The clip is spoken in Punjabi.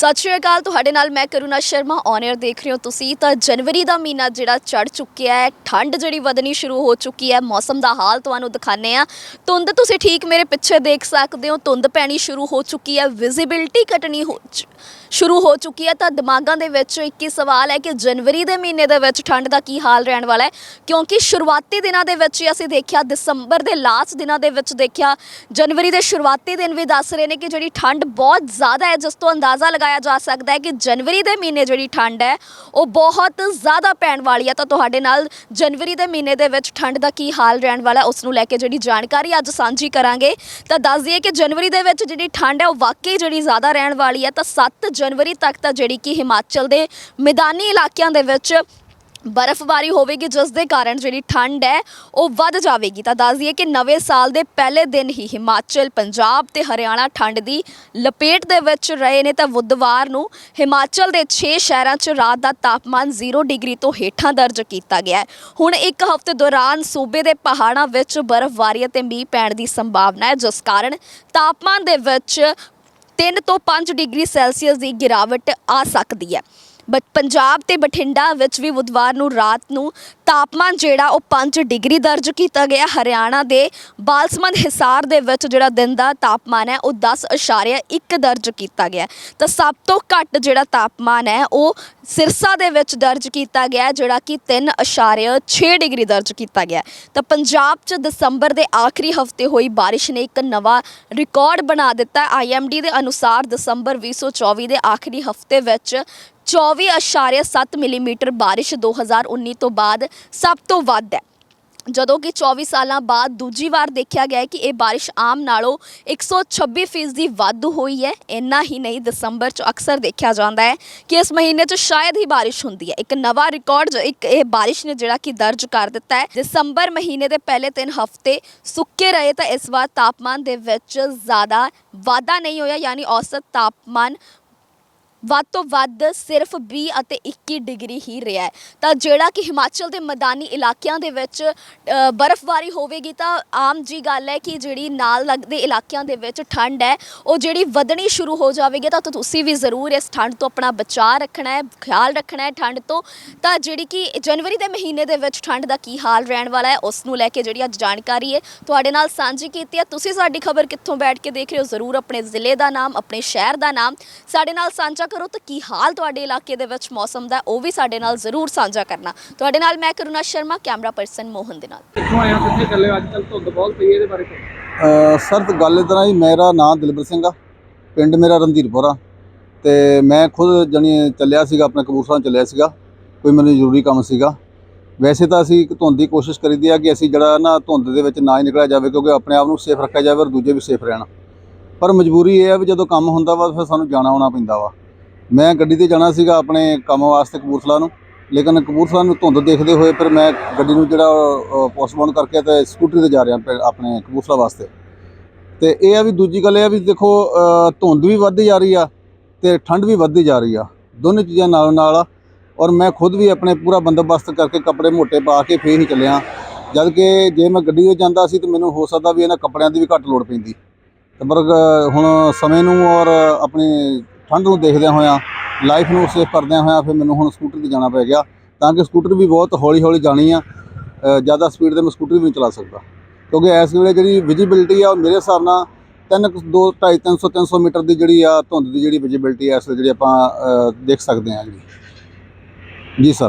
ਸਤਿ ਸ਼੍ਰੀ ਅਕਾਲ, ਤੁਹਾਡੇ ਨਾਲ ਮੈਂ ਕਰੁਣਾ ਸ਼ਰਮਾ ਔਨ 에ਅਰ ਦੇਖ ਰਹੇ ਹੋ ਤੁਸੀਂ। ਤਾਂ ਜਨਵਰੀ ਦਾ ਮਹੀਨਾ ਜਿਹੜਾ ਚੜ ਚੁੱਕਿਆ ਹੈ, ਠੰਡ ਜਿਹੜੀ ਵਧਣੀ ਸ਼ੁਰੂ ਹੋ ਚੁੱਕੀ ਹੈ, ਮੌਸਮ ਦਾ ਹਾਲ ਤੁਹਾਨੂੰ ਦਿਖਾਣੇ ਆ ਧੁੰਦ ਤੁਸੀਂ ਠੀਕ ਮੇਰੇ ਪਿੱਛੇ ਦੇਖ ਸਕਦੇ ਹੋ, ਧੁੰਦ ਪੈਣੀ ਸ਼ੁਰੂ ਹੋ ਚੁੱਕੀ ਹੈ ਵਿਜ਼ਿਬਿਲਟੀ ਘਟਣੀ ਹੋ ਚ- ਸ਼ੁਰੂ ਹੋ ਚੁੱਕੀ ਹੈ ਤਾਂ ਦਿਮਾਗਾਂ ਦੇ ਵਿੱਚ ਇੱਕ ਹੀ ਸਵਾਲ ਹੈ ਕਿ ਜਨਵਰੀ ਦੇ ਮਹੀਨੇ ਦੇ ਵਿੱਚ ਠੰਡ ਦਾ ਕੀ ਹਾਲ ਰਹਿਣ ਵਾਲਾ ਹੈ? ਕਿਉਂਕਿ ਸ਼ੁਰੂਆਤੀ ਦਿਨਾਂ ਦੇ ਵਿੱਚ ਹੀ ਅਸੀਂ ਦੇਖਿਆ, ਦਸੰਬਰ ਦੇ ਲਾਸਟ ਦਿਨਾਂ ਦੇ ਵਿੱਚ ਦੇਖਿਆ, ਜਨਵਰੀ ਦੇ ਸ਼ੁਰੂਆਤੀ ਦਿਨ ਵੀ ਦੱਸ ਰਹੇ ਨੇ ਕਿ ਜਿਹੜੀ ਠੰਡ ਬਹੁਤ ਜ਼ਿਆਦਾ ਹੈ, ਜਿਸ ਤੋਂ ਅੰਦਾਜ਼ਾ ਲਗਾਇਆ ਜਾ ਸਕਦਾ ਹੈ ਕਿ ਜਨਵਰੀ ਦੇ ਮਹੀਨੇ ਜਿਹੜੀ ਠੰਡ ਹੈ, ਉਹ ਬਹੁਤ ਜ਼ਿਆਦਾ ਪੈਣ ਵਾਲੀ ਹੈ। ਤਾਂ ਤੁਹਾਡੇ ਨਾਲ ਜਨਵਰੀ ਦੇ ਮਹੀਨੇ ਦੇ ਵਿੱਚ ਠੰਡ ਦਾ ਕੀ ਹਾਲ ਰਹਿਣ ਵਾਲਾ ਉਸ ਨੂੰ ਲੈ ਕੇ ਜਿਹੜੀ ਜਾਣਕਾਰੀ ਅੱਜ ਸਾਂਝੀ ਕਰਾਂਗੇ। ਤਾਂ ਦੱਸ ਦਈਏ ਕਿ ਜਨਵਰੀ ਦੇ ਵਿੱਚ ਜਿਹੜੀ ਠੰਡ ਹੈ, ਉਹ ਵਾਕਈ ਜਿਹੜੀ ਜ਼ਿਆਦਾ ਰਹਿਣ ਵਾਲੀ ਹੈ, ਤਾਂ 7 ਜਨਵਰੀ ਤੱਕ ਤਾਂ ਜਿਹੜੀ ਕਿ ਹਿਮਾਚਲ ਦੇ ਮੈਦਾਨੀ ਇਲਾਕਿਆਂ ਦੇ ਵਿੱਚ ਬਰਫ਼ਬਾਰੀ ਹੋਵੇਗੀ, ਜਿਸ ਦੇ ਕਾਰਨ ਜਿਹੜੀ ਠੰਡ ਹੈ ਉਹ ਵੱਧ ਜਾਵੇਗੀ। ਤਾਂ ਦੱਸ ਦਈਏ ਕਿ ਨਵੇਂ ਸਾਲ ਦੇ ਪਹਿਲੇ ਦਿਨ ਹੀ ਹਿਮਾਚਲ, ਪੰਜਾਬ ਤੇ ਹਰਿਆਣਾ ਠੰਡ ਦੀ ਲਪੇਟ ਦੇ ਵਿੱਚ ਰਹੇ ਨੇ। ਤਾਂ ਬੁੱਧਵਾਰ ਨੂੰ ਹਿਮਾਚਲ ਦੇ 6 ਸ਼ਹਿਰਾਂ 'ਚ ਰਾਤ ਦਾ ਤਾਪਮਾਨ 0 ਡਿਗਰੀ ਤੋਂ ਹੇਠਾਂ ਦਰਜ ਕੀਤਾ ਗਿਆ ਹੁਣ ਇੱਕ ਹਫ਼ਤੇ ਦੌਰਾਨ ਸੂਬੇ ਦੇ ਪਹਾੜਾਂ ਵਿੱਚ ਬਰਫ਼ਬਾਰੀ ਅਤੇ ਮੀਂਹ ਪੈਣ ਦੀ ਸੰਭਾਵਨਾ ਹੈ, ਜਿਸ ਕਾਰਨ ਤਾਪਮਾਨ ਦੇ ਵਿੱਚ 3 ਤੋਂ 5 ਡਿਗਰੀ ਸੈਲਸੀਅਸ ਦੀ ਗਿਰਾਵਟ ਆ ਸਕਦੀ ਹੈ। ਬਟ ਪੰਜਾਬ ਤੇ ਬਠਿੰਡਾ ਵਿੱਚ ਵੀ ਬੁੱਧਵਾਰ ਨੂੰ ਰਾਤ ਨੂੰ ਤਾਪਮਾਨ ਜਿਹੜਾ ਉਹ 5 ਡਿਗਰੀ ਦਰਜ ਕੀਤਾ ਗਿਆ। ਹਰਿਆਣਾ ਦੇ ਬਾਲਸਮੰਦ ਹਿਸਾਰ ਦੇ ਵਿੱਚ ਜਿਹੜਾ ਦਿਨ ਦਾ ਤਾਪਮਾਨ ਹੈ, ਉਹ 10.1 ਦਰਜ ਕੀਤਾ ਗਿਆ। ਤਾਂ ਸਭ ਤੋਂ ਘੱਟ ਜਿਹੜਾ ਤਾਪਮਾਨ ਹੈ, ਉਹ ਸਿਰਸਾ ਦੇ ਵਿੱਚ ਦਰਜ ਕੀਤਾ ਗਿਆ, ਜਿਹੜਾ ਕਿ 3.6 ਡਿਗਰੀ ਦਰਜ ਕੀਤਾ ਗਿਆ। ਤਾਂ ਪੰਜਾਬ 'ਚ ਦਸੰਬਰ ਦੇ ਆਖਰੀ ਹਫ਼ਤੇ ਹੋਈ ਬਾਰਿਸ਼ ਨੇ ਇੱਕ ਨਵਾਂ ਰਿਕਾਰਡ ਬਣਾ ਦਿੱਤਾ। ਆਈਐਮਡੀ ਦੇ ਅਨੁਸਾਰ ਦਸੰਬਰ 2024 ਦੇ ਆਖਰੀ ਹਫ਼ਤੇ ਵਿੱਚ 24.7 ਮਿਲੀਮੀਟਰ ਬਾਰਿਸ਼ 2019 ਤੋਂ ਬਾਅਦ ਸਭ ਤੋਂ ਵੱਧ ਹੈ। ਜਦੋਂ ਕਿ 24 ਸਾਲਾਂ ਬਾਅਦ ਦੂਜੀ ਵਾਰ ਦੇਖਿਆ ਗਿਆ ਕਿ ਇਹ ਬਾਰਿਸ਼ ਆਮ ਨਾਲੋਂ 126 ਫੀਸਦੀ ਵਾਧੂ ਹੋਈ ਹੈ। ਇੰਨਾ ਹੀ ਨਹੀਂ, ਦਸੰਬਰ 'ਚ ਅਕਸਰ ਦੇਖਿਆ ਜਾਂਦਾ ਹੈ ਕਿ ਇਸ ਮਹੀਨੇ 'ਚ ਸ਼ਾਇਦ ਹੀ ਬਾਰਿਸ਼ ਹੁੰਦੀ ਹੈ। ਇੱਕ ਨਵਾਂ ਰਿਕਾਰਡ ਇੱਕ ਇਹ ਬਾਰਿਸ਼ ਨੇ ਜਿਹੜਾ ਕਿ ਦਰਜ ਕਰ ਦਿੱਤਾ ਹੈ। ਦਸੰਬਰ ਮਹੀਨੇ ਦੇ ਪਹਿਲੇ 3 ਹਫ਼ਤੇ ਸੁੱਕੇ ਰਹੇ ਤਾਂ ਇਸ ਵਾਰ ਤਾਪਮਾਨ ਦੇ ਵਿੱਚ ਜ਼ਿਆਦਾ ਵਾਧਾ ਨਹੀਂ ਹੋਇਆ, ਯਾਨੀ ਔਸਤ ਤਾਪਮਾਨ ਵੱਧ ਤੋਂ ਵੱਧ ਸਿਰਫ 20 ਅਤੇ 21 ਡਿਗਰੀ ਹੀ ਰਿਹਾ ਹੈ। ਤਾਂ ਜਿਹੜਾ ਕਿ ਹਿਮਾਚਲ ਦੇ ਮੈਦਾਨੀ ਇਲਾਕਿਆਂ ਦੇ ਵਿੱਚ ਅ, ਬਰਫ਼ਬਾਰੀ ਹੋਵੇਗੀ ਤਾਂ ਆਮ ਜੀ ਗੱਲ ਹੈ ਕਿ ਜਿਹੜੀ ਨਾਲ ਲੱਗਦੇ ਇਲਾਕਿਆਂ ਦੇ ਵਿੱਚ ਠੰਡ ਹੈ ਉਹ ਜਿਹੜੀ ਵਧਣੀ ਸ਼ੁਰੂ ਹੋ ਜਾਵੇਗੀ ਤਾਂ ਤੁਸੀਂ ਵੀ ਜ਼ਰੂਰ ਇਸ ਠੰਡ ਤੋਂ ਆਪਣਾ ਬਚਾਅ ਰੱਖਣਾ ਹੈ ਖਿਆਲ ਰੱਖਣਾ ਹੈ ਠੰਡ ਤੋਂ। ਤਾਂ ਜਿਹੜੀ ਕਿ ਜਨਵਰੀ ਦੇ ਮਹੀਨੇ ਦੇ ਵਿੱਚ ਠੰਡ ਦਾ ਕੀ ਹਾਲ ਰਹਿਣ ਵਾਲਾ ਹੈ ਉਸ ਨੂੰ ਲੈ ਕੇ ਜਿਹੜੀ ਅੱਜ ਜਾਣਕਾਰੀ ਹੈ ਤੁਹਾਡੇ ਨਾਲ ਸਾਂਝੀ ਕੀਤੀ ਹੈ। ਤੁਸੀਂ ਸਾਡੀ ਖਬਰ ਕਿੱਥੋਂ ਬੈਠ ਕੇ ਦੇਖ ਰਹੇ ਹੋ ਜ਼ਰੂਰ ਆਪਣੇ ਜ਼ਿਲ੍ਹੇ ਦਾ ਨਾਮ ਆਪਣੇ ਸ਼ਹਿਰ ਦਾ ਨਾਮ। ਸਾਡੇ ਨਾਲ ਸਾਂਝਾ ਕਰੋ ਤਾਂ ਕੀ ਹਾਲ ਤੁਹਾਡੇ ਇਲਾਕੇ ਦੇ ਵਿੱਚ ਮੌਸਮ ਦਾ ਉਹ ਵੀ ਸਾਡੇ ਨਾਲ ਜ਼ਰੂਰ ਸਾਂਝਾ ਕਰਨਾ। ਤੁਹਾਡੇ ਨਾਲ ਮੈਂ ਕਰੁਣਾ ਸ਼ਰਮਾ ਕੈਮਰਾ ਪਰਸਨ ਮੋਹਨ ਦੇ ਨਾਲ। ਕਿੱਥੋਂ ਹੋ? ਕਿੱਥੇ ਚੱਲੇ ਹੋ? ਅੱਜ ਕੱਲ ਧੁੰਦ ਬਹੁਤ ਪਈ ਹੈ ਇਹਦੇ ਬਾਰੇ ਸਰ ਤੇ ਗੱਲ ਇਦਾਂ ਜੀ ਮੇਰਾ ਨਾਮ ਦਿਲਬਰ ਸਿੰਘ ਆ। ਪਿੰਡ ਮੇਰਾ ਰੰਧੀਰਪੁਰ ਆ। ਤੇ ਮੈਂ ਖੁਦ ਜਣੀ ਚੱਲਿਆ ਸੀਗਾ ਆਪਣੇ ਕਬੂਤਰਾਂ ਚੱਲਿਆ ਸੀਗਾ। ਕੋਈ ਮੈਨੂੰ ਜ਼ਰੂਰੀ ਕੰਮ ਸੀਗਾ। ਵੈਸੇ ਤਾਂ ਅਸੀਂ ਇੱਕ ਧੁੰਦ ਦੀ ਕੋਸ਼ਿਸ਼ ਕਰੀਦੀ ਆ ਕਿ ਅਸੀਂ ਜਿਹੜਾ ਨਾ ਧੁੰਦ ਦੇ ਵਿੱਚ ਨਾ ਹੀ ਨਿਕਲਿਆ ਜਾਵੇ ਕਿਉਂਕਿ ਆਪਣੇ ਆਪ ਨੂੰ ਸੇਫ ਰੱਖਿਆ ਜਾਵੇ ਔਰ ਦੂਜੇ ਵੀ ਸੇਫ ਰਹਿਣ। ਪਰ ਮਜਬੂਰੀ ਇਹ ਆ ਵੀ ਜਦੋਂ ਕੰਮ ਹੁੰਦਾ ਵਾ ਫਿਰ ਸਾਨੂੰ ਜਾਣਾ ਆਉਣਾ ਪੈਂਦਾ ਵਾ। ਮੈਂ ਗੱਡੀ ਤੇ ਜਾਣਾ ਸੀਗਾ ਆਪਣੇ ਕੰਮ ਵਾਸਤੇ ਕਪੂਰਥਲਾ ਨੂੰ, ਲੇਕਿਨ ਕਪੂਰਥਲਾ ਨੂੰ ਧੁੰਦ ਦੇਖਦੇ ਹੋਏ ਫਿਰ ਮੈਂ ਗੱਡੀ ਨੂੰ ਜਿਹੜਾ ਪੋਸਟਪੋਨ ਕਰਕੇ ਤੇ ਸਕੂਟਰੀ ਤੇ ਜਾ ਰਿਹਾ ਪਿੰ- ਆਪਣੇ ਕਪੂਰਥਲਾ ਵਾਸਤੇ। ਤੇ ਇਹ ਆ ਵੀ ਦੂਜੀ ਗੱਲ ਇਹ ਆ ਵੀ ਦੇਖੋ ਧੁੰਦ ਵੀ ਵੱਧਦੀ ਜਾ ਰਹੀ ਆ ਤੇ ਠੰਡ ਵੀ ਵੱਧਦੀ ਜਾ ਰਹੀ ਆ, ਦੋਨੇ ਚੀਜ਼ਾਂ ਨਾਲ ਨਾਲ ਔਰ ਮੈਂ ਖੁਦ ਵੀ ਆਪਣੇ ਪੂਰਾ ਬੰਦੋਬਸਤ ਕਰਕੇ ਕੱਪੜੇ ਮੋਟੇ ਪਾ ਕੇ ਫੇਰ ਹੀ ਚੱਲਿਆ। ਜਦ ਕਿ ਜੇ ਮੈਂ ਗੱਡੀ 'ਤੇ ਜਾਂਦਾ ਸੀ ਤੇ ਮੈਨੂੰ ਹੋ ਸਕਦਾ ਵੀ ਇਹਨਾਂ ਕੱਪੜਿਆਂ ਦੀ ਵੀ ਘੱਟ ਲੋੜ ਪੈਂਦੀ। ਤੇ ਪਰ ਹੁਣ ਸਮੇਂ ਨੂੰ ਔਰ ਆਪਣੇ ਠੰਡ ਨੂੰ ਦੇਖਦਿਆਂ ਹੋਇਆਂ ਲਾਈਫ ਨੂੰ ਸੇਫ ਕਰਦਿਆਂ ਹੋਇਆਂ ਫਿਰ ਮੈਨੂੰ ਹੁਣ ਸਕੂਟਰ ਤੇ ਜਾਣਾ ਪੈ ਗਿਆ। ਤਾਂ ਕਿ ਸਕੂਟਰ ਵੀ ਬਹੁਤ ਹੌਲੀ ਹੌਲੀ ਜਾਣੀ ਆ ਜ਼ਿਆਦਾ ਸਪੀਡ ਤੇ ਮੈਂ ਸਕੂਟਰ ਵੀ ਨਹੀਂ ਚਲਾ ਸਕਦਾ। ਕਿਉਂਕਿ ਇਸ ਵੇਲੇ ਜਿਹੜੀ ਵਿਜੀਬਿਲਟੀ ਆ, ਉਹ ਮੇਰੇ ਹਿਸਾਬ ਨਾਲ ਤਿੰਨ ਕੁ- ਦੋ 2.5 300 300 ਮੀਟਰ ਦੀ ਜਿਹੜੀ ਆ ਧੁੰਦ ਦੀ ਜਿਹੜੀ ਵਿਜੀਬਿਲਟੀ ਆ, ਇਸ ਵੇਲੇ ਜਿਹੜੀ ਆਪਾਂ ਦੇਖ ਸਕਦੇ ਹਾਂ ਜਿਹੜੀ। ਜੀ ਸਰ